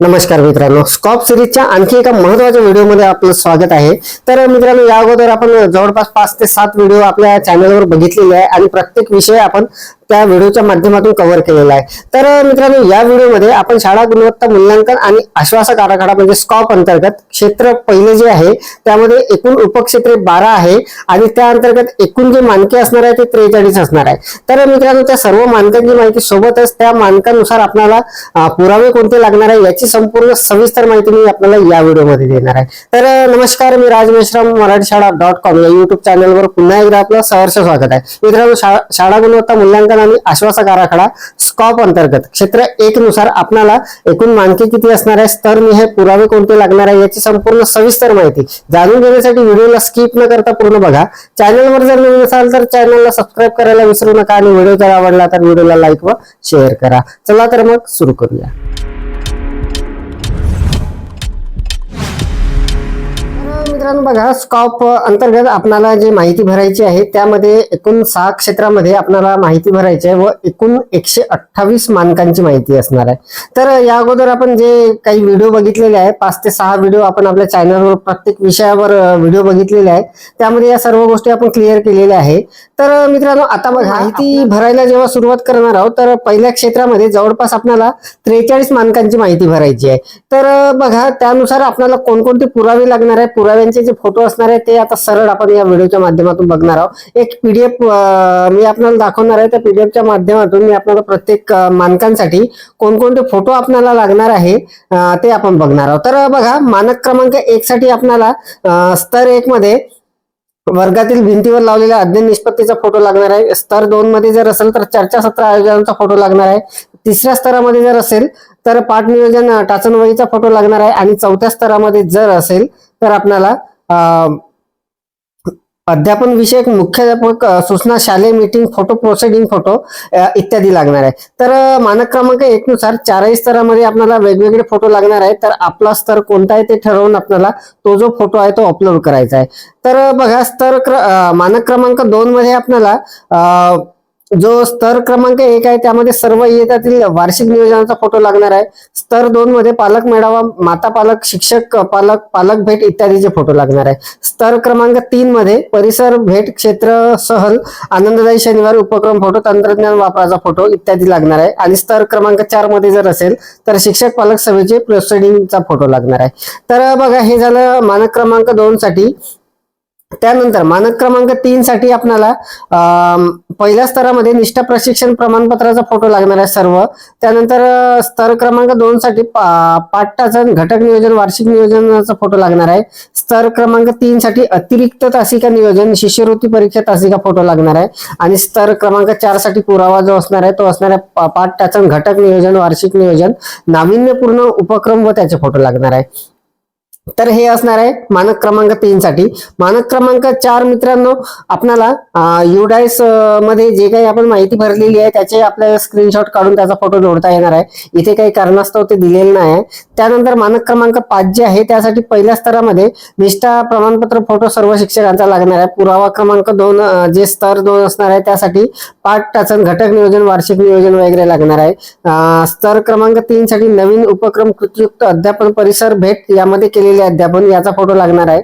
नमस्कार मित्रांनो. स्कॉप सिरीजच्या आणखी एका महत्त्वाच्या व्हिडिओमध्ये आपलं स्वागत आहे. तर मित्रांनो या अगोदर आपण जवळपास पाच ते सात व्हिडिओ आपल्या चॅनलवर बघितलेले आहे आणि प्रत्येक विषय आपण त्या व्हिडिओच्या माध्यमातून कव्हर केलेला आहे. तर मित्रांनो या व्हिडिओमध्ये आपण शाळा गुणवत्ता मूल्यांकन आणि आश्वासक आराखडा म्हणजे स्कॉप अंतर्गत क्षेत्र पहिले जे आहे त्यामध्ये एकूण उपक्षेत्रे बारा आहे आणि त्या अंतर्गत एकूण जे मानके असणार आहे ते त्रेचाळीस असणार आहे तर मित्रांनो त्या सर्व मानकांची माहिती सोबतच त्या मानकानुसार आपल्याला पुरावे कोणते लागणार आहे याची संपूर्ण सविस्तर माहिती मी आपल्याला या व्हिडिओमध्ये देणार आहे. तर नमस्कार मी राज मेश्राम मराठी शाळा डॉट कॉम या युट्यूब चॅनलवर पुन्हा एकदा आपलं सहर्ष स्वागत आहे. मित्रांनो शाळा गुणवत्ता मूल्यांकन आणि आश्वासक आराखडा स्कॉप अंतर्गत. क्षेत्र एक नुसार आपणाला एकूण मानके किती असणार आहे स्तर हे पुरावे कोणते लागणार आहे याची संपूर्ण सविस्तर माहिती जाणून घेण्यासाठी व्हिडिओला स्किप न करता पूर्ण बघा. चॅनलवर जर नवीन असाल तर चॅनलला सबस्क्राईब करायला विसरू नका आणि व्हिडिओ जर आवडला तर व्हिडिओला लाईक व शेअर करा. चला तर मग सुरू करूया. मित्रांनो बघा स्कॉप अंतर्गत आपल्याला जी माहिती भरायची आहे त्यामध्ये एकूण सहा क्षेत्रामध्ये आपल्याला माहिती भरायची आहे व एकूण एकशे अठ्ठावीस मानकांची माहिती असणार आहे. तर या अगोदर आपण जे काही व्हिडिओ बघितलेले आहे पाच ते सहा व्हिडिओ आपण आपल्या चॅनलवर प्रत्येक विषयावर व्हिडिओ बघितलेले आहे. त्यामध्ये या सर्व गोष्टी आपण क्लिअर केलेल्या आहे. तर मित्रांनो आता बघा माहिती भरायला जेव्हा सुरुवात करणार आहोत तर पहिल्या क्षेत्रामध्ये जवळपास आपल्याला त्रेचाळीस मानकांची माहिती भरायची आहे. तर बघा त्यानुसार आपल्याला कोणकोणते पुरावे लागणार आहे पुराव्यांचे जे फोटो असणार आहे ते आता सरळ आपण या व्हिडिओच्या माध्यमातून बघणार आहोत. एक पीडीएफ मी आपल्याला दाखवणार आहे. त्या पीडीएफच्या माध्यमातून मी आपल्याला प्रत्येक मानकांसाठी कोणकोणते फोटो आपल्याला लागणार आहे ते आपण बघणार आहोत. तर बघा मानक क्रमांक एक साठी आपल्याला स्तर एक मध्ये वर्गातील भिंतीवर लावलेल्या अध्ययन निष्पत्तीचा फोटो लागणार आहे. स्तर दोन मध्ये जर असेल तर चर्चासत्र आयोजनाचा फोटो लागणार आहे. तिसऱ्या स्तरामध्ये जर असेल तर पाठ नियोजन टाचणवाईचा फोटो लागणार आहे. आणि चौथ्या स्तरामध्ये जर असेल तर आपल्याला अध्यापन विषयक मुख्याध्यापक सूचना शालेय मीटिंग फोटो प्रोसिडिंग फोटो इत्यादी लागणार आहे. तर मानक क्रमांक एकनुसार चारही स्तरामध्ये आपल्याला वेगवेगळे फोटो लागणार आहे तर आपला स्तर कोणता आहे ते ठरवून आपल्याला तो जो फोटो आहे तो अपलोड करायचा आहे. तर बघा स्तर क्र- मानक क्रमांक दोन मध्ये आपल्याला अं, जो स्तर क्रमांक एक आहे त्यामध्ये सर्व इयत्तातील वार्षिक नियोजनाचा फोटो लागणार आहे. स्तर दोन मध्ये पालक मेळावा माता पालक शिक्षक पालक पालक भेट इत्यादीचे फोटो लागणार आहे. स्तर क्रमांक तीन मध्ये परिसर भेट क्षेत्र सहल आनंददायी शनिवार उपक्रम फोटो तंत्रज्ञान वापराचा फोटो इत्यादी लागणार आहे. आणि स्तर क्रमांक चारमध्ये जर असेल तर शिक्षक पालक सभेचे प्रोसिडिंगचा फोटो लागणार आहे. तर बघा हे झालं मानक क्रमांक दोन साठी. त्यानंतर मानक क्रमांक तीन साठी आपल्याला पहिल्या स्तरामध्ये निष्ठा प्रशिक्षण प्रमाणपत्राचा फोटो लागणार आहे सर्व. त्यानंतर स्तर क्रमांक दोन साठी पा- घटक नियोजन वार्षिक नियोजनाचा फोटो लागणार आहे. स्तर क्रमांक तीन साठी अतिरिक्त तासिका नियोजन शिष्यवृत्ती परीक्षा तासिका फोटो लागणार आहे. आणि स्तर क्रमांक चारसाठी पुरावा जो असणार आहे तो असणार आहे पा- टाचन घटक नियोजन वार्षिक नियोजन नाविन्यपूर्ण उपक्रम व त्याचे फोटो लागणार आहे. तर हे असणार आहे मानक क्रमांक तीन साठी. मानक क्रमांक चार मित्रांनो आपणाला युडाईसमध्ये जे काही आपण माहिती भरलेली आहे त्याचे आपल्याला स्क्रीनशॉट काढून त्याचा फोटो जोडता येणार आहे. इथे काही कारणास्तव ते दिलेलं नाही आहे. त्यानंतर मानक क्रमांक पाच जे आहे त्यासाठी पहिल्या स्तरामध्ये निष्ठा प्रमाणपत्र फोटो सर्व शिक्षकांचा लागणार आहे. पुरावा क्रमांक दोन जे स्तर दोन असणार आहे त्यासाठी पाठ टाचन घटक नियोजन वार्षिक नियोजन वगैरे लागणार आहे. स्तर क्रमांक तीन साठी नवीन उपक्रम कृतीयुक्त अध्यापन परिसर भेट यामध्ये केलेले अध्यापन याचा फोटो लागणार आहे.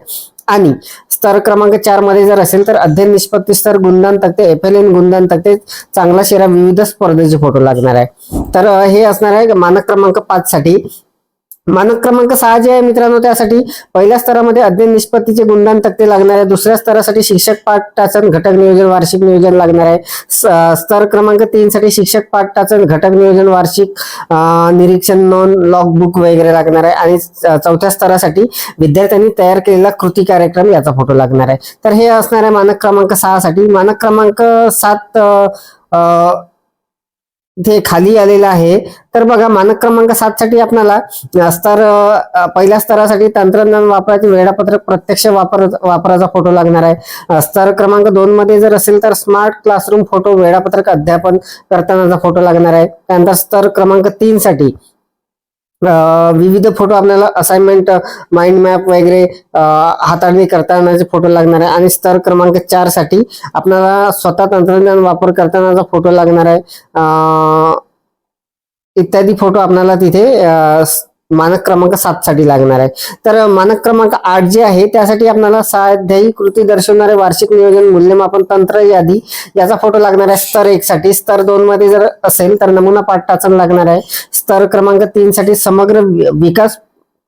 आणि स्तर क्रमांक चारमध्ये जर असेल तर अध्ययन निष्पत्ती स्तर गुणदान तक्ते एफ एल एन गुणदान तक्ते चांगला शेरा विविध स्पर्धेचे फोटो लागणार आहे. तर हे असणार आहे मानक क्रमांक पाच साठी. मानक क्रमांक सहा जे आहे मित्रांनो त्यासाठी पहिल्या स्तरामध्ये अध्ययन निष्पत्तीचे गुणदान तक्ते लागणार आहे. दुसऱ्या स्तरासाठी शिक्षक पाठ टाचन घटक नियोजन वार्षिक नियोजन लागणार आहे. स- स्तर क्रमांक तीन साठी शिक्षक पाठ टाचन घटक नियोजन वार्षिक निरीक्षण नोंद लॉग बुक वगैरे लागणार आहे. आणि चौथ्या स्तरासाठी विद्यार्थ्यांनी तयार केलेला कृती कार्यक्रम याचा फोटो लागणार आहे. तर हे असणार आहे मानक क्रमांक सहा साठी. मानक क्रमांक सात इथे खाली आलेला आहे. तर बघा मानक क्रमांक सात साठी आपल्याला स्तर पहिल्या स्तरासाठी तंत्रज्ञान वापराचे वेळापत्रक प्रत्यक्ष वापर वापराचा फोटो लागणार आहे. स्तर क्रमांक दोन मध्ये जर असेल तर स्मार्ट क्लासरूम फोटो वेळापत्रक अध्यापन करतानाचा फोटो लागणार आहे. त्यानंतर स्तर क्रमांक तीन साठी विविध फोटो आपल्याला असाइनमेंट माइंड मॅप वगैरे हाताळणी करतानाचे फोटो लागणार आहे. आणि स्तर क्रमांक चारसाठी आपल्याला स्वतः तंत्रज्ञान वापर करतानाचा फोटो लागणार आहे. इत्यादी फोटो आपल्याला तिथे मानक क्रमांक सात साठी लागणार आहे. तर मानक क्रमांक आठ जे आहे त्यासाठी आपल्याला स्वाध्यायी कृती दर्शवणारे वार्षिक नियोजन मूल्यमापन तंत्र यादी याचा फोटो लागणार आहे स्तर एक साठी. स्तर दोन मध्ये जर असेल तर नमुना पाठ टाचण लागणार आहे. स्तर क्रमांक तीन साठी समग्र विकास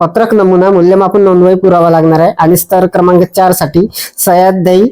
पत्रक नमुना मूल्यमापन नोंदवही पुरावा लागणार आहे. आणि स्तर क्रमांक चारसाठी सह्याद्री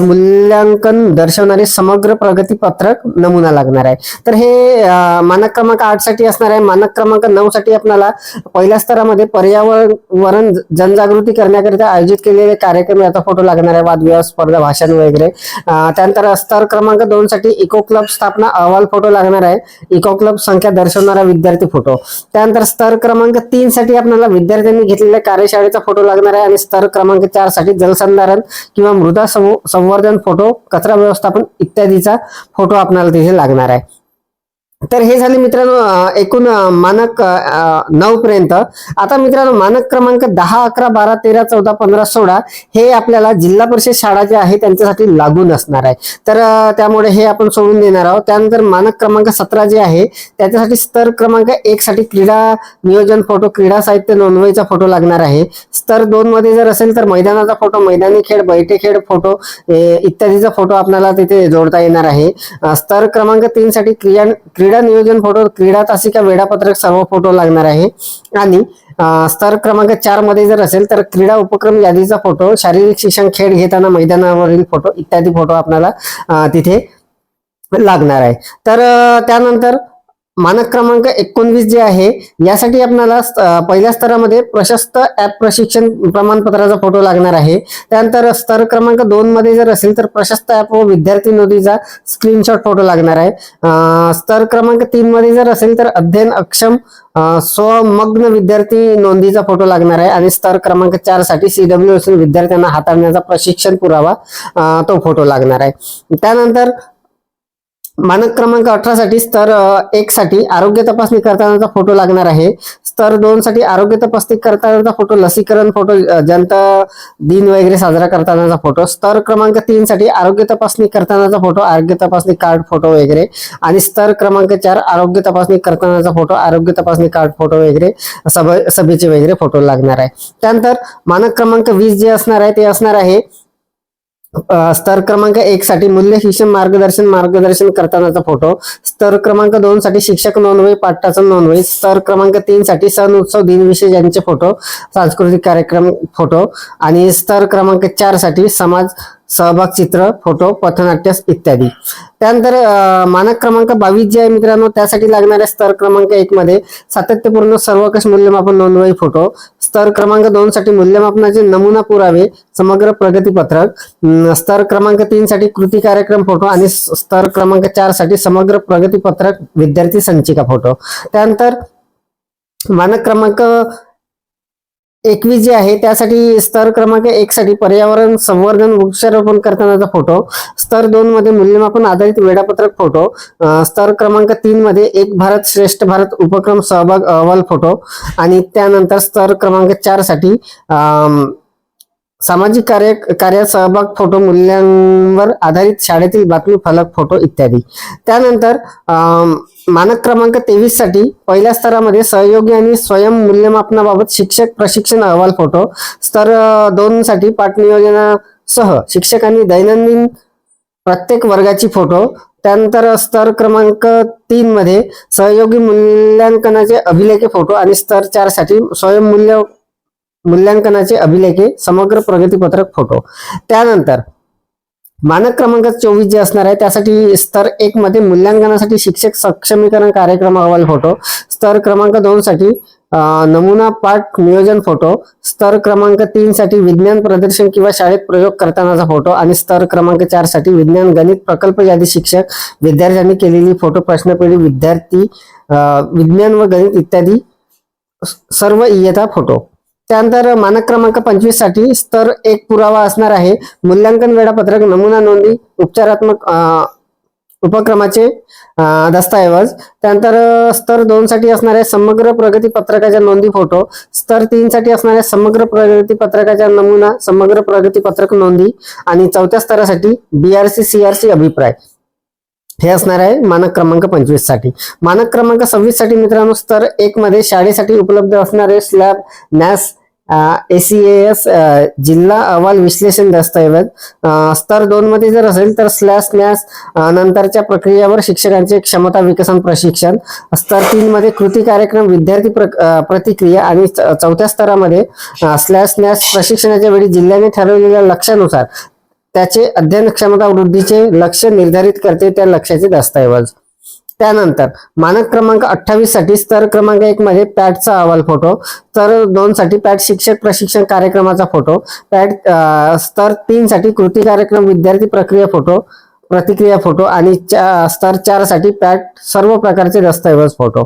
मूल्यांकन दर्शवणारे समग्र प्रगती पत्रक नमुना लागणार आहे. तर हे मानक क्रमांक आठसाठी असणार आहे. मानक क्रमांक नऊ साठी आपल्याला पहिल्या स्तरामध्ये पर्यावरण जनजागृती करण्याकरिता आयोजित केलेले कार्यक्रम याचा फोटो लागणार आहे. वादविवाद स्पर्धा भाषण वगैरे. त्यानंतर स्तर क्रमांक दोन साठी इको क्लब स्थापना अहवाल फोटो लागणार आहे. इको क्लब संख्या दर्शवणारा विद्यार्थी फोटो. त्यानंतर स्तर क्रमांक तीन साठी आपल्याला विद्यार्थ्यांनी घेतलेल्या कार्यशाळेचा फोटो लागणार आहे. आणि स्तर क्रमांक चारसाठी जलसंधारण किंवा मृदा समूह संवर्धन फोटो कचरा व्यवस्थापन इत्यादीचा फोटो आपल्याला तिथे लागणार आहे. तर हे झाले मित्रांनो एकूण मानक नऊ पर्यंत. आता मित्रांनो मानक क्रमांक दहा अकरा बारा तेरा चौदा पंधरा सोळा हे आपल्याला जिल्हा परिषद शाळा जे आहे त्यांच्यासाठी लागून असणार आहे. तर त्यामुळे हे आपण सोडून देणार आहोत. त्यानंतर मानक क्रमांक सतरा जे आहे त्याच्यासाठी स्तर क्रमांक एक साठी क्रीडा नियोजन फोटो क्रीडा साहित्य नोंदवणीचा फोटो लागणार आहे. स्तर दोन मध्ये जर असेल तर मैदानाचा फोटो मैदानी खेळ बैठे खेळ फोटो इत्यादीचा फोटो आपल्याला तिथे जोडता येणार आहे. स्तर क्रमांक तीन साठी क्रिया क्रीडा नियोजन फोटो क्रीडा तासिका वेळापत्रक सर्व फोटो लागणार आहे. आणि स्तर क्रमांक चारमध्ये जर असेल तर क्रीडा उपक्रम यादीचा फोटो शारीरिक शिक्षण खेळ घेताना मैदानावरील फोटो इत्यादी फोटो आपल्याला तिथे लागणार आहे. तर त्यानंतर मानक क्रमांक एकोणवीस जे आहे यासाठी आपल्याला पहिल्या स्तरामध्ये प्रशस्त ऍप प्रशिक्षण प्रमाणपत्राचा फोटो लागणार आहे. त्यानंतर स्तर क्रमांक दोन मध्ये जर असेल तर प्रशस्त ऍप व विद्यार्थी नोंदीचा स्क्रीनशॉट फोटो लागणार आहे. स्तर क्रमांक तीन मध्ये जर असेल तर अध्ययन अक्षम स्वमग्न विद्यार्थी नोंदीचा फोटो लागणार आहे. आणि स्तर क्रमांक चारसाठी सीडब्ल्यू एस विद्यार्थ्यांना हाताळण्याचा प्रशिक्षण पुरावा तो फोटो लागणार आहे. त्यानंतर मानक क्रमांक अठरा साठी स्तर एक साठी आरोग्य तपासणी करतानाचा फोटो लागणार आहे. स्तर दोन साठी आरोग्य तपासणी करतानाचा फोटो लसीकरण फोटो जनता दिन वगैरे साजरा करतानाचा फोटो. स्तर क्रमांक तीन साठी आरोग्य तपासणी करतानाचा फोटो आरोग्य तपासणी कार्ड फोटो वगैरे. आणि स्तर क्रमांक चार आरोग्य तपासणी करतानाचा फोटो आरोग्य तपासणी कार्ड फोटो वगैरे सभ सभेचे वगैरे फोटो लागणार आहे. त्यानंतर मानक क्रमांक वीस जे असणार आहे ते असणार आहे स्तर क्रमांक एक साठी मूल्य शिक्षण मार्गदर्शन मार्गदर्शन करतानाचा फोटो स्तर क्रमांक दोन साठी शिक्षक नोंदवही पाठाचं नोंदवही. स्तर क्रमांक तीन साठी सण उत्सव दिनविशेष यांचे फोटो सांस्कृतिक कार्यक्रम फोटो आणि स्तर क्रमांक चारसाठी समाज सहभाग चित्र फोटो पथनाट्य इत्यादी. त्यानंतर मानक क्रमांक बावीस जे आहे मित्रांनो त्यासाठी लागणाऱ्या स्तर क्रमांक एक मध्ये सातत्यपूर्ण सर्वकष मूल्यमापन नोंदवही फोटो. स्तर क्रमांक दोन साठी मूल्यमापनाचे नमुना पुरावे समग्र प्रगतीपत्रक स्तर क्रमांक तीन साठी कृती कार्यक्रम फोटो आणि स्तर क्रमांक चारसाठी समग्र प्रगतीपत्रक विद्यार्थी संचिका फोटो. त्यानंतर मानक क्रमांक एकवीस जे आहे त्यासाठी स्तर क्रमांक एक साठी पर्यावरण संवर्धन वृक्षारोपण करतानाचा फोटो स्तर दोन मध्ये मूल्यमापन आधारित वेळापत्रक फोटो स्तर क्रमांक तीन मध्ये एक भारत श्रेष्ठ भारत उपक्रम सहभाग अहवाल फोटो आणि त्यानंतर स्तर क्रमांक चारसाठी अं, सामाजिक कार्य कार्यात सहभाग फोटो मूल्यांवर आधारित शाळेतील बातमी फलक फोटो इत्यादी. त्यानंतर मानक क्रमांक तेवीससाठी पहिल्या स्तरामध्ये सहयोगी आणि स्वयं मूल्यमापनाबाबत शिक्षक प्रशिक्षण अहवाल फोटो स्तर दोन साठी पाठनियोजनासह शिक्षकांनी दैनंदिन प्रत्येक वर्गाची फोटो त्यानंतर स्तर क्रमांक तीन मध्ये सहयोगी मूल्यांकनाचे अभिलेखे फोटो आणि स्तर चारसाठी स्वयंमूल्य मूल्यांकनाचे अभिलेखे समग्र प्रगतीपत्रक फोटो त्यानंतर मानक क्रमांक चोवीस जे असणार आहे त्यासाठी स्तर एक मध्ये मूल्यांकनासाठी शिक्षक सक्षमीकरण कार्यक्रम अहवाल फोटो स्तर क्रमांक दोन साठी नमुना पाठ नियोजन फोटो स्तर क्रमांक तीन साठी विज्ञान प्रदर्शन किंवा शाळेत प्रयोग करतानाचा फोटो आणि स्तर क्रमांक चारसाठी विज्ञान गणित प्रकल्प यादी शिक्षक विद्यार्थ्यांनी केलेली फोटो प्रश्नपेढी विद्यार्थी विज्ञान व गणित इत्यादी सर्व इयता फोटो त्यानंतर मानक क्रमांक पंचवीससाठी स्तर एक पुरावा असणार आहे. मूल्यांकन वेळापत्रक नमुना नोंदी उपचारात्मक उपक्रमाचे दस्तऐवज. त्यानंतर स्तर दोन साठी असणाऱ्या समग्र प्रगती पत्रकाच्या नोंदी फोटो. स्तर तीन साठी असणाऱ्या समग्र प्रगती पत्रकाच्या नमुना समग्र प्रगती पत्रक नोंदी. आणि चौथ्या स्तरासाठी बीआरसी सीआरसी अभिप्राय. हे असणार आहे मानक क्रमांक पंचवीससाठी मानक क्रमांक सव्वीससाठी मित्रांनो स्तर एक मध्ये शाळेसाठी उपलब्ध असणारे स्लॅब नॅस एसीएस जिल्हा अहवाल विश्लेषण दस्तऐवज. स्तर दोन मध्ये जर असेल तर स्लॅश नॅस नंतरच्या प्रक्रियेवर शिक्षकांचे क्षमता विकसन प्रशिक्षण. स्तर तीन मध्ये कृती कार्यक्रम विद्यार्थी प्र- प्रतिक्रिया आणि च- चौथ्या स्तरामध्ये स्लॅश नॅस प्रशिक्षणाच्या वेळी जिल्ह्याने ठरवलेल्या लक्ष्यानुसार त्याचे अध्ययन क्षमता वृद्धीचे लक्ष निर्धारित करते त्या लक्ष्याचे दस्तऐवज. त्यानंतर मानक क्रमांक अठ्ठावीससाठी स्तर क्रमांक एक मध्ये पॅटचा अहवाल फोटो स्तर दोन साठी पॅट शिक्षक प्रशिक्षण कार्यक्रमाचा फोटो पॅट स्तर तीन साठी कृती कार्यक्रम विद्यार्थी प्रक्रिया फोटो प्रतिक्रिया फोटो आणि चा- स्तर चारसाठी पॅट सर्व प्रकारचे दस्तऐवज फोटो.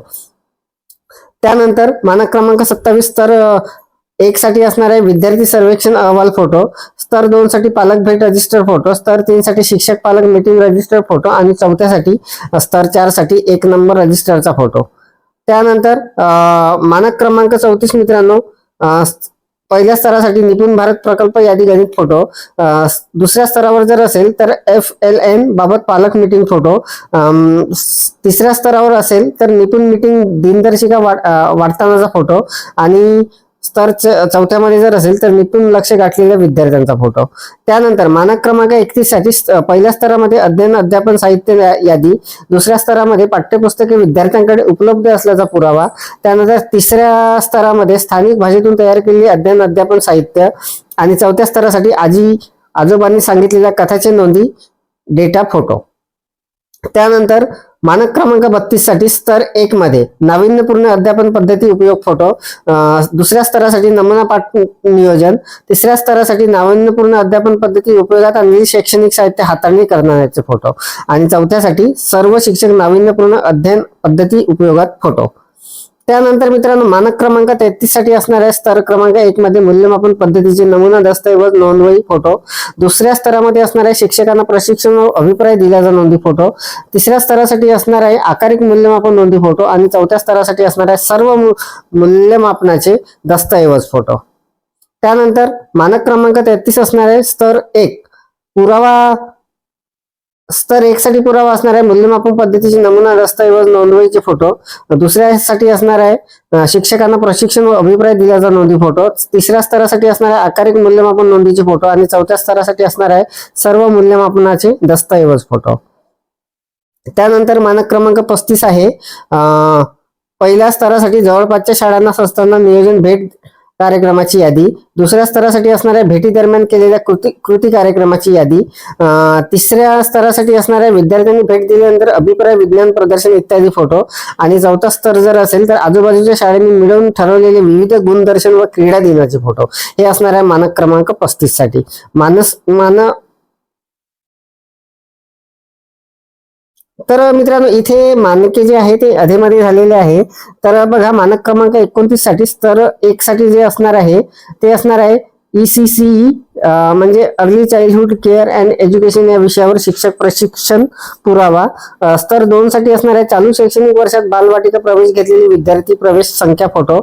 त्यानंतर मानक क्रमांक सत्तावीस स्तर एक साठी असणार आहे विद्यार्थी सर्वेक्षण अहवाल फोटो स्तर दोन साठी पालक भेट रजिस्टर फोटो स्तर तीन साठी शिक्षक पालक मीटिंग रजिस्टर फोटो आणि चौथ्यासाठी स्तर चारसाठी एक नंबर रजिस्टरचा फोटो त्यानंतर मानक क्रमांक चौतीस मित्रांनो पहिल्या स्तरासाठी निपुण भारत प्रकल्प यादी गणित फोटो दुसऱ्या स्तरावर जर असेल तर एफ एल एन बाबत पालक मीटिंग फोटो तिसऱ्या स्तरावर असेल तर निपुण मीटिंग दिनदर्शिका वाट- फोटो आणि स्तर च- चौथ्यामध्ये जर असेल तर निपुण लक्ष गाठलेल्या विद्यार्थ्यांचा फोटो त्यानंतर मानक क्रमांक एकतीससाठी पहिल्या स्तरामध्ये अध्ययन अध्यापन साहित्य या- यादी दुसऱ्या स्तरामध्ये पाठ्यपुस्तके विद्यार्थ्यांकडे उपलब्ध असल्याचा पुरावा त्यानंतर तिसऱ्या स्तरामध्ये स्थानिक भाषेतून तयार केलेली अध्ययन अध्यापन साहित्य आणि चौथ्या स्तरासाठी आजी आजोबांनी सांगितलेल्या कथाचे नोंदी डेटा फोटो त्यानंतर मानक क्रमांक बत्तीससाठी स्तर एक मध्ये. नाविन्यपूर्ण अध्यापन पद्धती उपयोग फोटो दुसऱ्या स्तरासाठी नमुना पाठ नियोजन तिसऱ्या स्तरासाठी नाविन्यपूर्ण अध्यापन पद्धती उपयोगात आणलेली शैक्षणिक साहित्य हाताळणी करणाऱ्याचे फोटो आणि चौथ्यासाठी सर्व शिक्षक नाविन्यपूर्ण अध्ययन पद्धती उपयोगात फोटो त्यानंतर मित्रांनो मानक क्रमांक तेहतीससाठी असणाऱ्या स्तर क्रमांक एक मध्ये मूल्यमापन पद्धतीचे नमुना दस्तऐवज नोंदवही फोटो दुसऱ्या स्तरामध्ये असणाऱ्या शिक्षकांना प्रशिक्षण व अभिप्राय दिल्याचा नोंदी फोटो तिसऱ्या स्तरासाठी असणार आहे आकारिक मूल्यमापन नोंदी फोटो आणि चौथ्या स्तरासाठी असणार आहे सर्व मूल्यमापनाचे दस्तऐवज फोटो त्यानंतर मानक क्रमांक तेहतीस असणारे स्तर एक पुरावा स्तर एक साठी पुरावा असणार आहे. मूल्यमापन पद्धतीचे नमुना दस्तऐवज नोंदवहीचे फोटो. दुसऱ्यासाठी असणार आहे शिक्षकांना प्रशिक्षण व अभिप्राय दिल्याचा नोंदी फोटो. तिसऱ्या स्तरासाठी असणार आहे आकारिक मूल्यमापन नोंदीचे फोटो. आणि चौथ्या स्तरासाठी असणार आहे सर्व मूल्यमापनाचे दस्तऐवज फोटो. त्यानंतर मानक क्रमांक पस्तीस आहे. पहिल्या स्तरासाठी जवळपासच्या शाळांना संस्थांना नियोजन भेट कार्यक्रमाची यादी. दुसऱ्या स्तरासाठी असणाऱ्या भेटी दरम्यान केलेल्या कृती कृती कार्यक्रमाची यादी. तिसऱ्या स्तरासाठी असणाऱ्या विद्यार्थ्यांनी भेट दिल्यानंतर अभिप्राय विज्ञान प्रदर्शन इत्यादी फोटो. आणि चौथा स्तर जर असेल तर आजूबाजूच्या शाळांनी मिळवून ठरवलेले विविध गुणदर्शन व क्रीडा दिनाचे फोटो. हे असणाऱ्या मानक क्रमांक पस्तीससाठी मानस मान तर मित्रांनो इथे मानके जे आहे ते अधेमध्ये झालेले आहे. तर बघा मानक क्रमांक एकोणतीससाठी स्तर एक साठी जे असणार आहे ते असणार आहे ईसीसीई म्हणजे early childhood care and education या विषयावर शिक्षक प्रशिक्षण पुरावा. स्तर दोन साठी असणाऱ्या चालू शैक्षणिक वर्षात बालवाटिका प्रवेश घेतलेली विद्यार्थी प्रवेश संख्या फोटो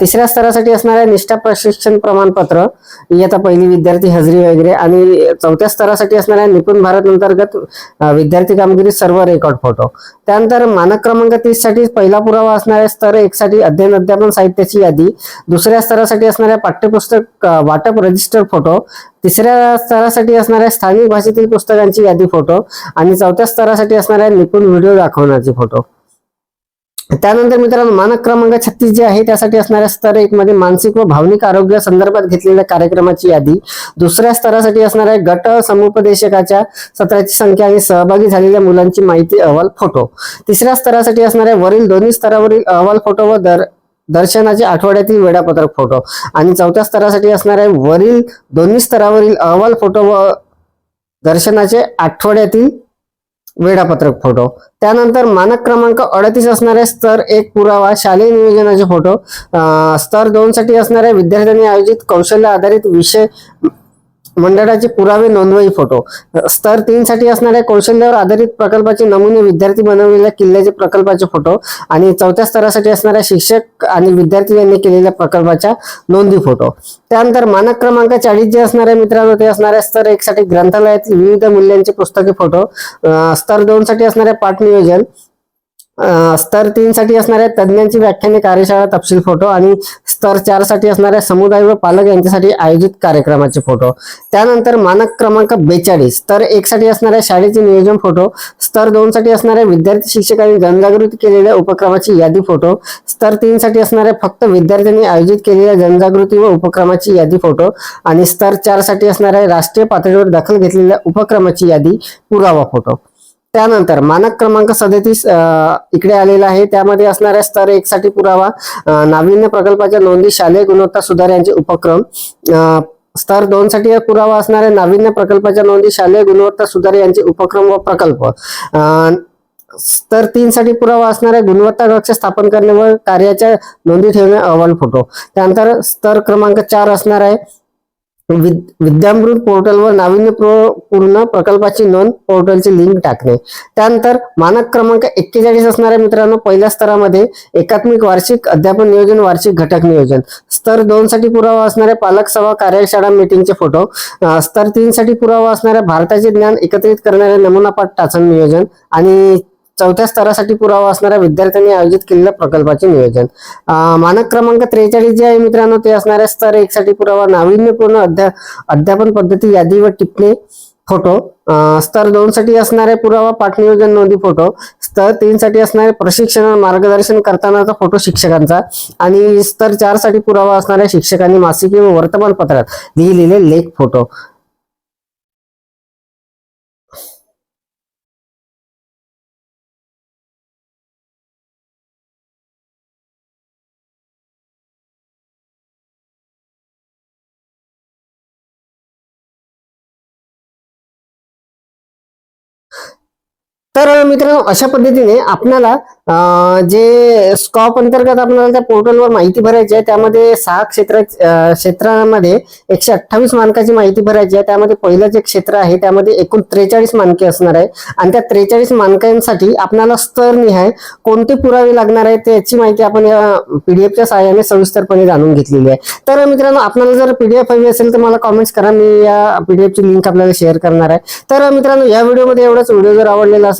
तिसऱ्या स्तरासाठी असणाऱ्या निष्ठा प्रशिक्षण प्रमाणपत्र. इयत्ता पहिली विद्यार्थी हजेरी वगैरे. आणि चौथ्या स्तरासाठी असणाऱ्या निपुण भारत अंतर्गत विद्यार्थी कामगिरी सर्व रेकॉर्ड फोटो त्यानंतर मानक क्रमांक तीससाठी पहिला पुरावा असणाऱ्या स्तर एक साठी अध्ययन अध्यापन साहित्याची यादी. दुसऱ्या स्तरासाठी असणाऱ्या पाठ्यपुस्तक वाटप रजिस्टर फोटो तिसऱ्या स्तरासाठी असणाऱ्या स्थानिक भाषेतील पुस्तकांची यादी फोटो आणि चौथ्या स्तरासाठी असणाऱ्या निपुण व्हिडिओ दाखवण्याचे फोटो त्यानंतर मित्रांनो मानक क्रमांक छत्तीस जे आहे त्यासाठी असणाऱ्या स्तर एक मध्ये मानसिक व भावनिक आरोग्य संदर्भात घेतलेल्या कार्यक्रमाची यादी. दुसऱ्या स्तरासाठी असणाऱ्या गट समुपदेशकाच्या सत्राची संख्या आणि सहभागी झालेल्या मुलांची माहिती अहवाल फोटो तिसऱ्या स्तरासाठी असणाऱ्या वरील दोन्ही स्तरावरील अहवाल फोटो व दर दर्शनाचे आठवड्यातील वेळापत्रक फोटो. आणि चौथ्या स्तरासाठी असणाऱ्या वरील दोन्ही स्तरावरील अहवाल फोटो व दर्शनाचे आठवड्यातील वेळापत्रक फोटो. त्यानंतर मानक क्रमांक अडतीस असणारे स्तर एक पुरावा शालेय नियोजनाचे फोटो. स्तर दोन साठी असणाऱ्या विद्यार्थ्यांनी आयोजित कौशल्य आधारित विषय मंडळाचे पुरावे नोंदवही फोटो. स्तर तीन साठी असणाऱ्या कौशल्यावर आधारित प्रकल्पाचे नमुने विद्यार्थी बनवलेल्या किल्ल्याचे प्रकल्पाचे फोटो आणि चौथ्या स्तरासाठी असणाऱ्या शिक्षक आणि विद्यार्थी यांनी केलेल्या प्रकल्पाच्या नोंदी फोटो. त्यानंतर मानक क्रमांक चाळीस जे असणाऱ्या मित्रांनो ते असणाऱ्या स्तर एक साठी ग्रंथालयातील विविध मूल्यांचे पुस्तके फोटो. अं, स्तर दोन साठी असणाऱ्या पाठ नियोजन स्तर तीन साठी असणाऱ्या तज्ज्ञांची व्याख्याने कार्यशाळा तपशील फोटो आणि स्तर चारसाठी असणाऱ्या समुदाय व पालक यांच्यासाठी आयोजित कार्यक्रमाचे फोटो. त्यानंतर मानक क्रमांक बेचाळीस. स्तर एक साठी असणाऱ्या शाळेचे नियोजन फोटो. स्तर दोन साठी असणाऱ्या विद्यार्थी शिक्षकांनी जनजागृती केलेल्या उपक्रमाची यादी फोटो. स्तर तीन साठी असणाऱ्या फक्त विद्यार्थ्यांनी आयोजित केलेल्या जनजागृती व उपक्रमाची यादी फोटो. आणि स्तर चारसाठी असणाऱ्या राष्ट्रीय पातळीवर दखल घेतलेल्या उपक्रमाची यादी पुरावा फोटो. त्यानंतर मानक क्रमांक सदतीस इकडे आलेला आहे. त्यामध्ये असणाऱ्या स्तर एक साठी पुरावा नाविन्य प्रकल्पाच्या नोंदी शालेय गुणवत्ता सुधार यांचे उपक्रम स्तर दोन साठी पुरावा असणाऱ्या नाविन्य प्रकल्पाच्या नोंदी शालेय गुणवत्ता सुधार यांचे उपक्रम व प्रकल्प. स्तर तीन साठी पुरावा असणाऱ्या गुणवत्ता कक्ष स्थापन करणे व कार्याच्या नोंदी ठेवणे अहवाल फोटो. त्यानंतर स्तर क्रमांक चार असणार आहे. विद्यामृत पोर्टलवर नाविन्यपूर्ण पूर्ण प्रकल्पाची नोंद पोर्टलची लिंक टाकणे. त्यानंतर मानक क्रमांक एक्केचाळीस असणाऱ्या मित्रांनो पहिल्या स्तरामध्ये एकात्मिक वार्षिक अध्यापन नियोजन वार्षिक घटक नियोजन. स्तर दोन साठी पुरावा असणाऱ्या पालक सभा कार्यशाळा मीटिंगचे फोटो. स्तर तीन साठी पुरावा असणाऱ्या भारताचे ज्ञान एकत्रित करणारे नमुना पाठ नियोजन. आणि चौथ्या स्तरासाठी पुरावा असणाऱ्या विद्यार्थ्यांनी आयोजित केलेल्या प्रकल्पाचे नियोजन. मानक क्रमांक त्रेचाळीस जे आहे मित्रांनो ते असणाऱ्या स्तर एक साठी पुरावा नाविन्यपूर्ण अध्या अध्यापन पद्धती यादी व टिपणे फोटो. स्तर दोन साठी असणारे पुरावा पाठनियोजन नोंदी फोटो. स्तर तीन साठी असणारे प्रशिक्षण मार्गदर्शन करतानाचा फोटो शिक्षकांचा. आणि स्तर चारसाठी पुरावा असणाऱ्या शिक्षकांनी मासिके व वर्तमानपत्रात लिहिलेले लेख फोटो. तर मित्रांनो अशा पद्धतीने आपल्याला जे स्कॉप अंतर्गत आपल्याला त्या पोर्टलवर माहिती भरायची आहे त्यामध्ये सहा क्षेत्र क्षेत्रामध्ये एकशे अठ्ठावीस मानकाची माहिती भरायची आहे त्यामध्ये पहिलं जे क्षेत्र आहे त्यामध्ये एकूण त्रेचाळीस मानके असणार आहे. आणि त्या त्रेचाळीस मानकांसाठी आपल्याला स्तर निहाय कोणते पुरावे लागणार आहे त्याची माहिती आपण या पीडीएफच्या सहाय्याने सविस्तरपणे जाणून घेतलेली आहे. तर मित्रांनो आपल्याला जर पीडीएफ हवी असेल तर मला कॉमेंट्स करा मी या पीडीएफची लिंक आपल्याला शेअर करणार आहे. तर मित्रांनो या व्हिडिओमध्ये एवढाच. व्हिडिओ जर आवडलेला असेल